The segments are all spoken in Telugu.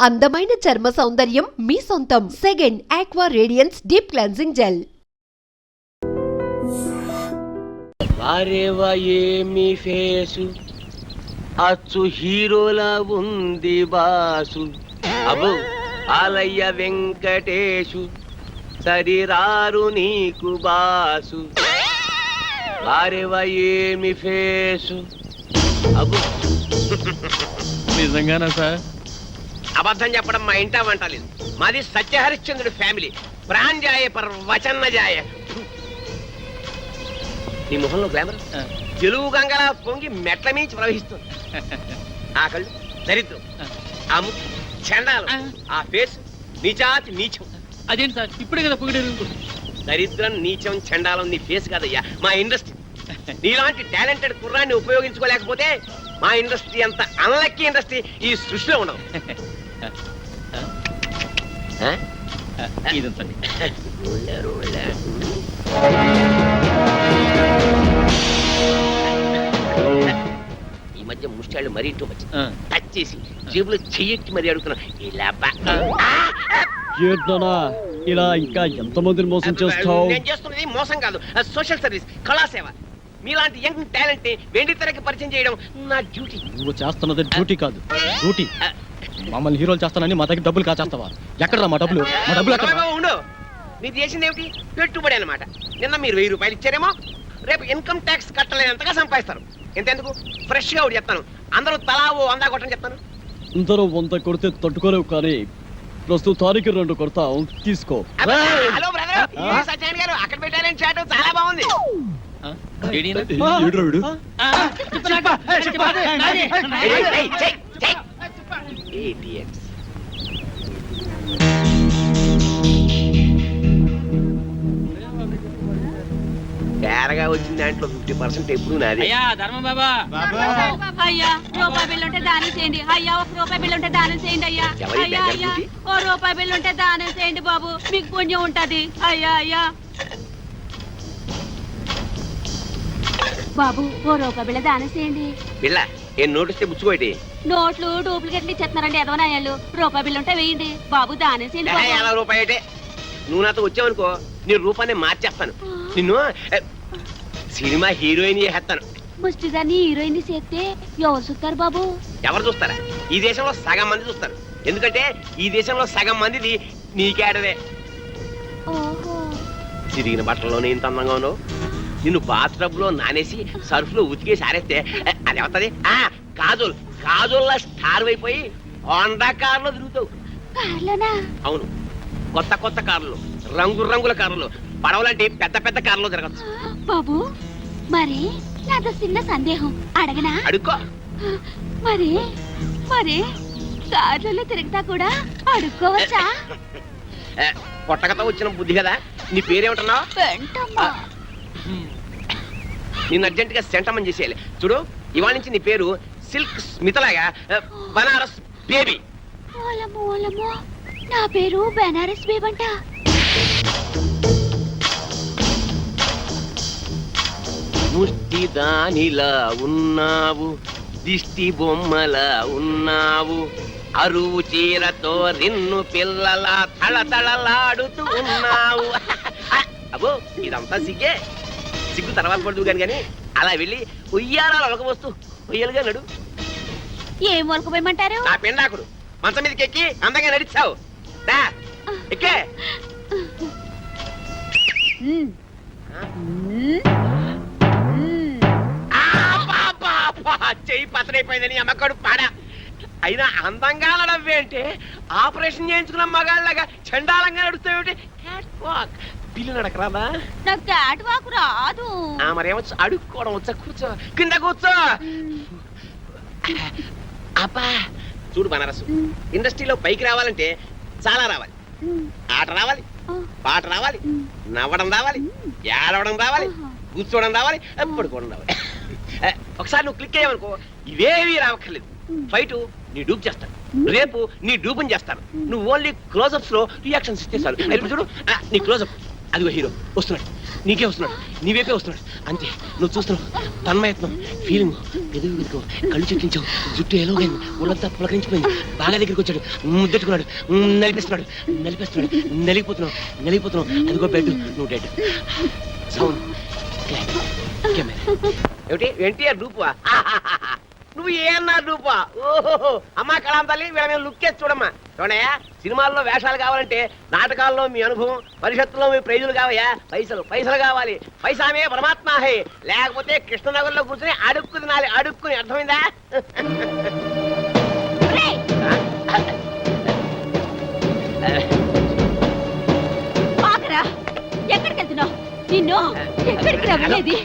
అందమైన చర్మ సౌందర్యం మీ సొంతం. Second aqua radiance deep cleansing gel వారేవా ఏమి ఫేసు? అచ్చు హీరోలా ఉంది బాసు. అబు ఆలయ్య వెంకటేశు సరిరారు నీకు బాసు. వారేవా ఏమి ఫేసు? అబు నిజంగానా సార్? అబద్ధం చెప్పడం మా ఇంటా వంటలేదు మాది సత్యహరిశ్చంద్రుడి ఫ్యామిలీ. ప్రాణ్జాయ పర్ నీ ముఖంలో గ్లామర్? తెలుగు గంగలా పొంగి మెట్ల మించి ప్రవహిస్తుంది. ఆ కళ్ళు దరిద్రం. ఆ. ముక్కు చండాలం. ఆ. ఫేస్ నీచాతి నీచం. అదేంటి సార్? ఇప్పుడే కదా పొగిడారు దరిద్రం నీచం చండాలం నీ ఫేస్ కాదయ్యా. మా ఇండస్ట్రీ. నీలాంటి టాలెంటెడ్ కుర్రాన్ని ఉపయోగించుకోలేకపోతే మా ఇండస్ట్రీ అంత అన్లక్కీ ఇండస్ట్రీ ఈ సృష్టిలో ఉండదు. ఈ మధ్య ముష్టాళ్ళు మరీ ఇంటూ వచ్చి టచ్ చేసి జేబులో చెయ్యెట్టి మరీ అడుగుతున్నా. ఇలా బా- ఏంటనా ఇలా ఇంకా ఎంతమందిని మోసం చేస్తావు? నేను చేస్తున్నది మోసం కాదు. సోషల్ సర్వీస్ కళాసేవ. మీలాంటి యంగ్ టాలెంట్ని వెండి తెరకి పరిచయం చేయడం నా డ్యూటీ. నువ్వు చేస్తున్నది డ్యూటీ కాదు. డ్యూటీ. మమ్మల్ని హీరోలు చేస్తానని మా దగ్గర డబ్బులు కాచేస్తావా ఎక్కడరా మా డబ్బులు మా డబ్బులు ఎక్కడ ఉండు మీరు చేసింది ఏమిటి పెట్టుబడి అన్నమాట నిన్న మీరు వెయ్యి రూపాయలు ఇచ్చారేమో రేపు ఇన్కమ్ ట్యాక్స్ కట్టలేనంతగా సంపాదిస్తారు ఎంతెందుకు ఫ్రెష్గా ఒకటి చెప్తాను అందరూ తలా ఓ వందా కొట్టని చెప్తాను అందరూ వంద కొడితే తట్టుకోలేవు కానీ ప్రస్తుతానికి రెండు కొడతాం తీసుకో హలో బ్రదర్ గారు అక్కడ పెట్టారని చాట్ చాలా బాగుంది ఏయ్, ఏయ్, చెయ్, Idiots. తేరగా వచ్చిన దాంట్లో ఫిఫ్టీ పర్సెంట్ ఎప్పుడు నాది. అయ్యా ధర్మం బాబా. అయ్యా రూపాయి బిల్లు ఉంటే దానం చేయండి. అయ్యా ఒక రూపాయి బిల్లు ఉంటే దానం చేయండి అయ్యా. ఎవరి అయ్యా దగ్గర అయ్యా ఉంది? ఓ రూపాయి బిల్లు ఉంటే దానం చేయండి బాబు. మీకు పుణ్యం ఉంటది. అయ్యా అయ్యా. బాబు ఓ రూపాయి బిళ్ళ దానం చేయండి. పిల్ల ఏం నోటిస్తే ముచ్చుకోటి నోట్లు డూప్లికేట్లు ఇచ్చేస్తున్నారండి ఎదవనాయాలు రూపాయి బిల్లు ఉంటే వేయండి. బాబు దానం చేయండి బాబు. ఎలా రూపాయి నువ్వు నాతో వచ్చావనుకో నీ రూపాన్ని మార్చేస్తాను. నిన్ను ఏ, సినిమా హీరోయిన్ చేసేస్తాను. ముష్టి గారిని హీరోయిన్ చేస్తే ఎవరు చూస్తారు బాబు? ఎవరు చూస్తారా? ఈ దేశంలో సగం మంది చూస్తారు. ఎందుకంటే ఈ దేశంలో సగం మందిది నీకేడదే ఓహో. చిరిగిన బట్టల్లోనే ఇంత అందంగా ఉన్నావు? నిన్ను బాత్రబ్లో నానేసి సర్ఫ్లో ఉతికేసి ఆరేస్తే ఏ, అది అవుతుంది ఆ కాజోల్. కాజోల్లా స్టార్ అయిపోయి హోండా కార్లో తిరుగుతావు. కార్లోనా? అవును. కొత్త కొత్త కార్లు రంగు రంగుల కార్లు పడవలాంటి పెద్ద పెద్ద కార్లో తిరగచ్చు బాబు మరి నాతో చిన్న సందేహం. అడగనా? అడుక్కో. మరి మరి కార్లలో తిరుగుతా కూడా అడుక్కోవచ్చా? పొట్టకతో వచ్చిన బుద్ధి కదా? నీ పేరేమంటున్నావు? వెంటమ్మా. నిన్ను అర్జెంట్గా సెంటమని చేసేయాలి. చూడు ఇవాళ నుంచి నీ పేరు సిల్క్ స్మితలాగా బనారస్ బేబీ. ఓలమ్మో ఓలమ్మో నా పేరు బెనారస్ బేబంట. ముష్టి దానిలా ఉన్నావు దిష్టి బొమ్మలా ఉన్నావు అరువు చీరతో నిన్ను పిల్లలా తళతళలాడుతూ ఉన్నావు. అబ్బో ఇదంతా సిగ్గే. సిగ్గు తర్వాత పడుతు కానీ కానీ అలా వెళ్ళి ఉయ్యారాలు ఒక వస్తూ ఉయ్యలుగా నడు. ఏం మొలకపోయమంటారు నా పిండాకుడు. మంచం మీదకి ఎక్కి అందంగా నడిచావు. దా ఎక్కే. మ్మ్. మ్మ్. మ్మ్. అబ్బబ్బబ్బా! చెయ్యి పతనైపోయిందని అమ్మకడు పాడ. అయినా అందంగా నడవేంటే ఆపరేషన్ చేయించుకున్న మగాళ్ళగా చండాలంగా నడుస్తావేంటి క్యాట్ వాక్ పిల్లి నడకరాదా? నాకు క్యాట్ వాక్ రాదు. ఆ మరేమొచ్చు అడుక్కోవడం వచ్చా? కూర్చో. కింద కూర్చో. అబ్బా చూడు బనారస్. ఇండస్ట్రీలో పైకి రావాలంటే చాలా రావాలి. ఆట రావాలి పాట రావాలి నవ్వడం రావాలి ఏడవడం రావాలి కూర్చోవడం రావాలి పడుకోవడం రావాలి. ఒకసారి నువ్వు క్లిక్ అయ్యావనుకో ఇవేవి రావక్కర్లేదు. మ్మ్. ఫైట్ నీ డూప్ చేస్తాను. రేపు నీ డూపుని చేస్తాను. నువ్వు ఓన్లీ క్లోజప్స్లో రియాక్షన్స్ ఇస్తే చూడు. నీ క్లోజప్. అదిగో హీరో వస్తున్నాడు. నీకే వస్తున్నాడు. నీవేపే వస్తున్నాడు. అంతే. నువ్వు చూస్తున్నావు. తన్మయత్నం ఫీలింగ్ పెదవి వెతుకు కళ్ళు చుట్టించావు జుట్టు ఎలాగైంది? ఒళ్ళంతా పులకరించిపోయింది. బాగా దగ్గరికి వచ్చాడు. ముద్దెట్టుకున్నాడు. మ్, నలిపేస్తున్నాడు. నలిపేస్తున్నాడు. నలిగిపోతున్నావు. నలిగిపోతున్నావు. అదిగో బెడ్ నువ్వు డెడ్ సౌండ్. కెమెరా ఏమిటి? ఎన్టీఆర్ రూపు నువ్వు ఏమన్నా డూపా? ఓహో అమ్మా కళాం తల్లి వీళ్ళ మీద లుక్ చేసి చూడమ్మా. చూడయా సినిమాల్లో వేషాలు కావాలంటే నాటకాల్లో మీ అనుభవం పరిషత్తులో మీ ప్రైజులు కావయ్యా. పైసలు పైసలు కావాలి. పైసామే పరమాత్మ హే. లేకపోతే కృష్ణనగర్లో కూర్చొని అడుక్కు తినాలి. అడుక్కుని అర్థమైందా? ఎక్కడికి వెళ్తున్నావు నిన్ను ఎక్కడికి రా వెళ్ళేది?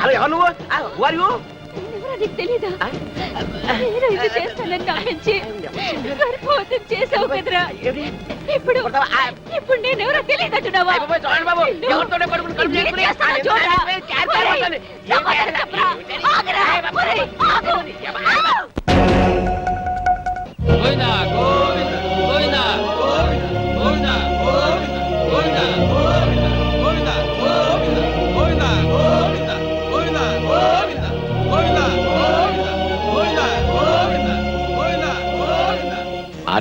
హలో ఎవరు నువ్వు? నీకు తెలీదా? నేను ఇది చేస్తానని నమ్మించి గర్భవతం చేసావు కదరా. ఇప్పుడు ఇప్పుడు నేను ఎవరో తెలియదంటున్నావా చూడండి బాబు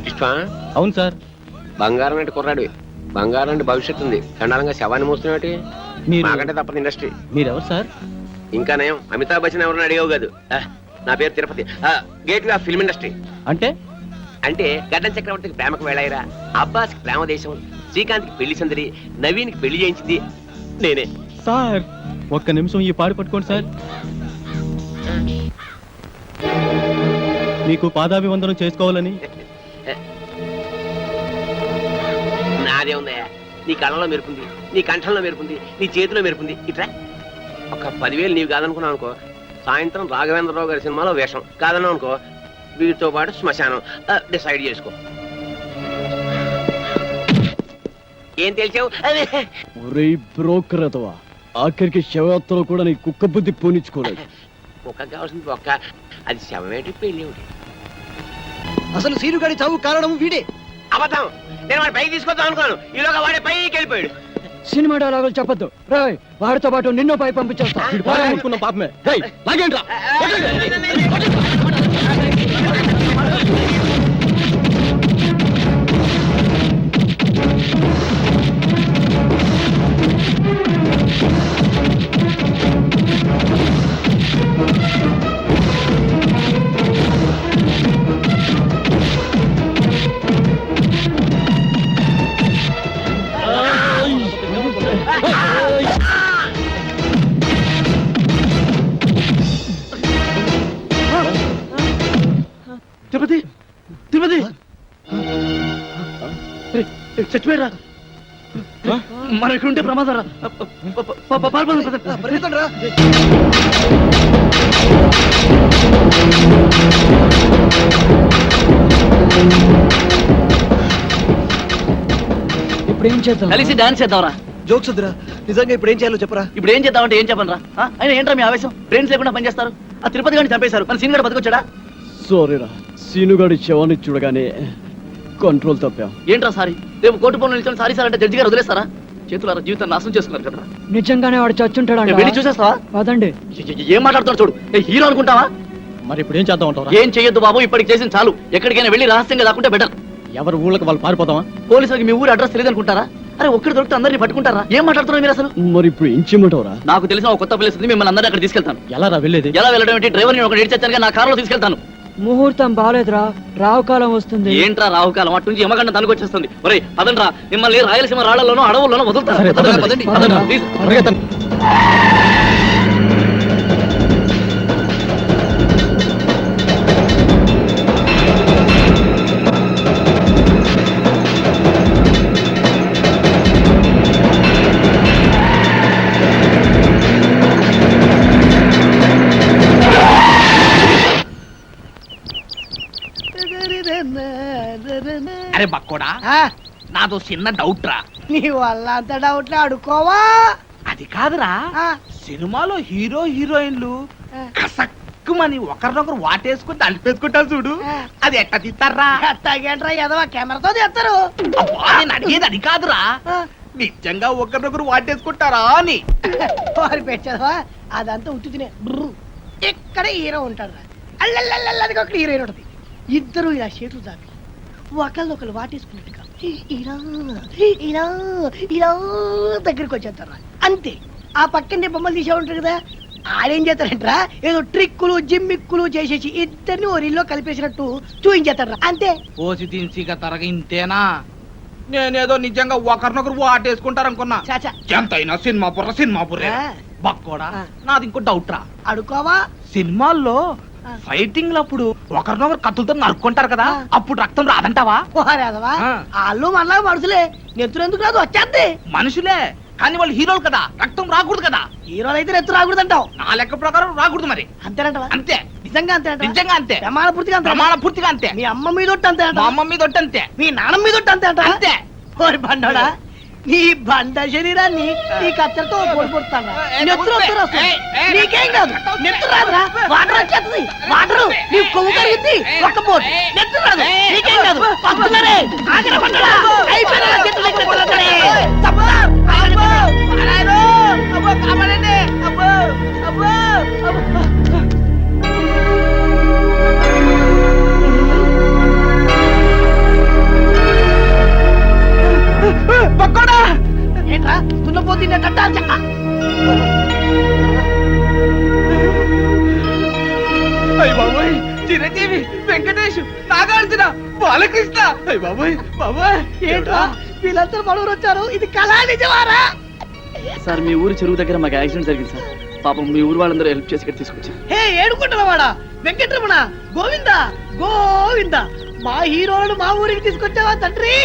ఆర్టిస్టా? అవును సార్. బంగారం అంటే కుర్రాడు బంగారం అంటే భవిష్యత్తు ఉంది. చండాలంగా శవాన్ని మోస్తున్నాడు మీరు మాకంటే తప్పదు ఇండస్ట్రీ. మీరెవరు సార్? ఇంకా నయం. అమితాబ్ బచ్చన్ ఎవరిని అడిగావు కాదు? నా పేరు Tirupati. Gateway of film industry. అంటే? అంటే గడ్డం చక్రవర్తికి ప్రేమకు వెళ్ళాయిరా అబ్బాస్కి ప్రేమ దేశం. శ్రీకాంత్కి పెళ్ళి సందడి. నవీన్కి పెళ్ళి చేయించింది నేనే. సార్ ఒక్క నిమిషం ఈ పాడు పట్టుకోండి సార్. మీకు పాదాభివందనం చేసుకోవాలని నాదే ఉందయ్యా. నీ కళ్ళలో మెరుపుంది నీ కంఠంలో మెరుపుంది నీ చేతిలో మెరుపుంది. ఇట్రా. ఒక పదివేలు నీవు కాదనుకున్నావు అనుకో సాయంత్రం రాఘవేంద్రరావు గారి సినిమాలో వేషం. కాదన్నావు అనుకో వీటితో పాటు శ్మశానం డిసైడ్ చేసుకో. ఏం తెలిసావు ఒరే బ్రోకర్ అతవా ఆఖరికి శవయాత్రలో కూడా నీ కుక్క బుద్ధి పోనిచ్చుకోలేదు. ఒక్క కావాల్సింది ఒక్క అది శవమేటి పెళ్ళి ఒకటి? అసలు సీనుగాడి చావు కారణం వీడే అబద్ధం నేను వాడి పైకి తీసుకొద్దాం అనుకున్నాను ఈలోగా వాడే పైకి వెళ్ళిపోయాడు సినిమా డైలాగులు చెప్పొద్దు రాయ్ వాడితో పాటు నిన్నో పై పంపించేస్తా వీడు పాడు అనుకున్న పాపమే రేయ్, చచ్చిపోయారా మన ఇక్కడ ఉంటే ప్రమాదం రా పరిగెత్తండి రా. ఇప్పుడు ఏం చేద్దాం? కలిసి డాన్స్ చేద్దాంరా. జోక్స్ వద్దురా. నిజంగా ఇప్పుడు ఏం చేయాలో చెప్పరా? ఇప్పుడు ఏం చేద్దామంటే ఏం చెప్పనరా ఆయన ఏంట్రా మీ ఆవేశం? బ్రెయిన్స్ లేకుండా పనిచేస్తారు. ఆ తిరుపతి గారిని చంపేశారు. మన సీన్ గడ బతికొచ్చాడా సారీరా సీనుగాడి శవాన్ని చూడగానే కంట్రోల్ తప్పాం. ఏంట్రా సారీ? రేపు కోర్టు పనులు నిల్చొని సారీ సార్ అంటే జడ్జి గారు వదిలేస్తారా? చేతులారా జీవితం నాశనం చేసుకున్నారు కదా నిజంగానే వాడు చచ్చుంటాడు వెళ్ళి చూసేస్తావా? పదండి ఏ- మాట్లాడుతున్నాడు చూడు. ఏ హీరో అనుకుంటావా? మరి ఇప్పుడు ఏం చేద్దాం అంటారా ఏం చెయ్యొద్దు బాబు ఇప్పటికి చేసిన చాలు. ఎక్కడికైనా వెళ్ళి రహస్యంగా దాక్కుంటే బెటర్ ఎవరు ఊళ్ళకి వాళ్ళు పారిపోతామా పోలీసులకి మీ ఊరి అడ్రస్ తెలియదు అనుకుంటారా అరే ఒక్కడి దొరికితే అందరినీ పట్టుకుంటారా? ఏం మాట్లాడుతున్నారు మీరు అసలు? మరి ఇప్పుడు ఏం చేయమంటావురా? నాకు తెలిసిన ఒక కొత్త ప్లేస్ ఉంది మిమ్మల్ని అందరినీ అక్కడ తీసుకెళ్తాను. ఎలా రా వెళ్ళేది? ఎలా వెళ్ళడం ఏంటి? డ్రైవర్ నేను ఒక నేర్చాను నా కారులో తీసుకెళ్తాను. ముహూర్తం బాలేదురా. రావు కాలం వస్తుంది. ఏంట్రా రాహుకాలం? అటు నుంచి యమగండ తనుకొచ్చేస్తుంది ఒరే పదండ్రా. మిమ్మల్ని రాయలసీమ రాళ్ళలోనూ అడవుల్లోనూ వదులుతారు. అరే బక్కోడా నాదో చిన్న డౌట్ రా నీ వల్ల అంత డౌట్లు అడుకోవా అది కాదురా సినిమాలో హీరో హీరోయిన్లు కసక్కుమని ఒకరినొకరు వాటేసుకుని తలిపేసుకుంటారు చూడు. అది ఎట్ట తీస్తారా? తగ్గంట్రా ఏదో కెమెరాతో తెస్తారు? నేను అడిగేది అది కాదురా. నిజంగా ఒకరినొకరు వాటేసుకుంటారా అని. వారి పెట్టావా అదంతా ఉత్తుతినే. ఇక్కడ హీరో ఉంటాడు అల్లల్లల్లది ఒక హీరోయిన్ ఉంటుంది. ఇద్దరు ఇలా చేతులు చాపి ఒకళ్ళు ఒకళ్ళు వాటేసుకున్నట్టుగా ఇలా ఇలా ఇలా దగ్గరికి వచ్చేస్తారు? అంతే. ఆ పక్కనే బొమ్మలు తీసే ఉంటారు కదా. ఆడేం చేస్తారంటరా? ఏదో ట్రిక్కులు జిమ్మిక్కులు చేసేసి ఇద్దరిని ఓ రీల్లో కలిపేసినట్టు చూపించేస్తాడు అంతే. పోసి దించిగా తరగ ఇంతేనా? నేనేదో నిజంగా ఒకరినొకరు వాటేసుకుంటారనుకున్నా. చాచా ఎంతైనా సినిమా బుర్ర సినిమా బుర్రే. బక్కోడా. నాది ఇంకో డౌట్ రా అడుకోవా సినిమాల్లో. ఫైటింగ్ అప్పుడు ఒకరినొకరు కత్తులతో నరుక్కుంటారు కదా. అప్పుడు రక్తం రాదంటావా. వాళ్ళు మనలా మనుషులే. నెత్తురు ఎందుకు రాదు? వచ్చేద్ది. మనుషులే కానీ వాళ్ళు హీరోలు కదా రక్తం రాకూడదు కదా. హీరోలు అయితే నెత్తు రాకూడదంటావు. నా లెక్క ప్రకారం రాకూడదు మరి. అంతేనంటవా? అంతే. నిజంగా అంతేనంట నిజంగా అంతే. ప్రమాణ పూర్తిగా అంతే. ప్రమాణ పూర్తిగా అంతే. మీ అమ్మ మీద అంతే మా అమ్మ మీద అంతే. మీ నాన్న మీద అంతే. అంతే బండోడా. నీ బండ శరీరాన్ని నీ కత్తెరతో పొడిపోతాను ఏ, నెత్తురు వస్తారు నీకేం కాదు నెత్తురు రాదురా వాటర్ వచ్చేస్తుంది వాటర్ నీ కొవ్వు కరుగుద్ది ఒక్క పోటు నెత్తురు రాదు నీకేం కాదు వస్తున్నారే ఆగరా బండోడా అయిపోయినా దగ్గర. తప్పదా? అబ్బో. అబ్బో, అబ్బో, అబ్బో. అయ్య బాబోయ్ బాబోయ్. ఏంట్రా? వీళ్ళందరూ వచ్చారు ఇది కళా నిజమారా? సార్ మీ ఊరు చెరువు దగ్గర మాకు యాక్సిడెంట్ జరిగింది సార్. పాపం మీ ఊరు వాళ్ళందరూ హెల్ప్ చేసి ఇక్కడ తీసుకొచ్చారు. హే ఏడుకుంటున్నవాడా వెంకటరమణ గోవింద? గోవింద మా హీరోలను మా ఊరికి తీసుకొచ్చావా తండ్రి?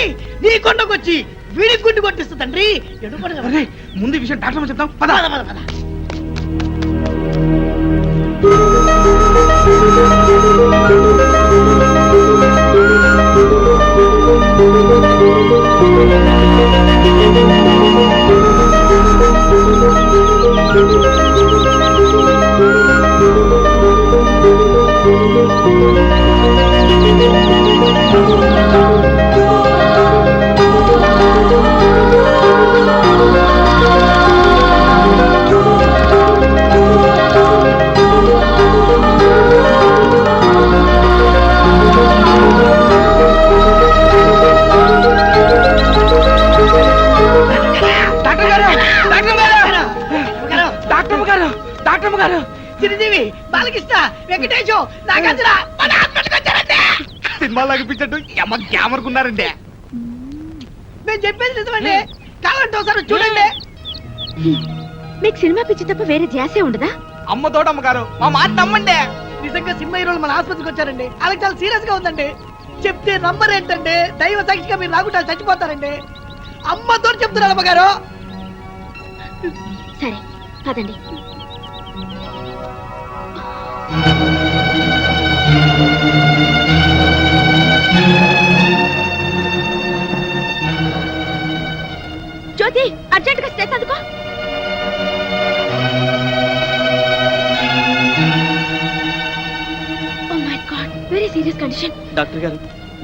నీ కొండకొచ్చి వీడి గుండు కొట్టిస్తా తండ్రి. ఎడుకుంటు ముందు విషయం డాక్టర్ చెప్తాం పద. పద పద పద. డాక్టర్ డాక్టర్ గారు చిరంజీవి బాలకృష్ణ వెంకటేశం నాగార్జున మన హాస్పిటల్కి వచ్చారంటే సినిమా లాగిపించట్టు ఎమ్మ గ్యామర్కున్నారండి మేము చెప్పేది నిజమండి. కావాలంటే ఒకసారి చూడండి. మీకు సినిమా పిచ్చి తప్ప వేరే ధ్యాసే ఉండదా? అమ్మ తోడమ్మ మా మాట నమ్మండి. నిజంగా సినిమా హీరోలు మన ఆసుపత్రికి వచ్చారండి. అలాగే చాలా సీరియస్గా ఉందండి. చెప్తే నంబర్ ఏంటంటే దైవ సాక్షిగా మీరు రాకుండా చచ్చిపోతారండి. అమ్మతో చెప్తున్నారు అమ్మగారు. సరే పదండి. జ్యోతి అర్జెంట్గా స్టేట్ అందుకో వెరీ సీరియస్ కండిషన్ డాక్టర్ గారు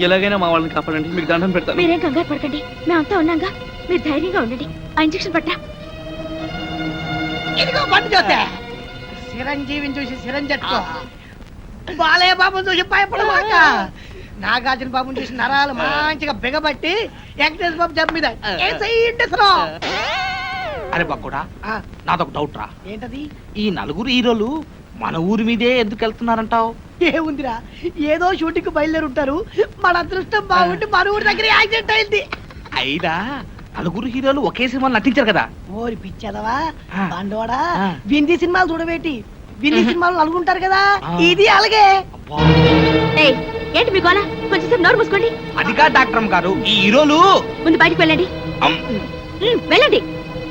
ఎలాగైనా మా వాళ్ళని కాపాడండి మీకు దండం పెడతాను. మీరేం కంగారు పడకండి మేమంతా ఉన్నాగా మీరు ధైర్యంగా ఉండండి. ఆ ఇంజెక్షన్ పట్టా ఇదిగో బండి చూస్తే చిరంజీవిని చూసి చిరంజట్టుకో బాలయ్య బాబుని చూసి భయపడమాక. నాగార్జున బాబుని చూసి నరాలు మంచిగా బిగబట్టి వెంకటేశ్వర బాబు జబ్బు మీద. అరే బక్కుడా నాదొక డౌట్ రా. ఏంటది? ఈ నలుగురు హీరోలు మన ఊరి మీదే ఎందుకు వెళ్తున్నారంటావు? ఏముందిరా? ఏదో షూటింగ్ బయలుదేరి ఉంటారు మన అదృష్టం బాగుండి మన ఊరి దగ్గర యాక్సిడెంట్ అయింది. అయినా నలుగురు హీరోలు ఒకే సినిమాలో నటించారు కదా. ఓరి పిచ్చదవా ఆ. వింది సినిమాలు చూడబెట్టి వింది. సినిమాలు అనుకుంటారు కదా. ఇది అలాగే. ఏంటి మీ గోల? కొంచెం సేపు నోరు మూసుకోండి. అది కాదు డాక్టర్ గారు ఈ హీరోలు ముందు బయటికి వెళ్ళండి. వెళ్ళండి.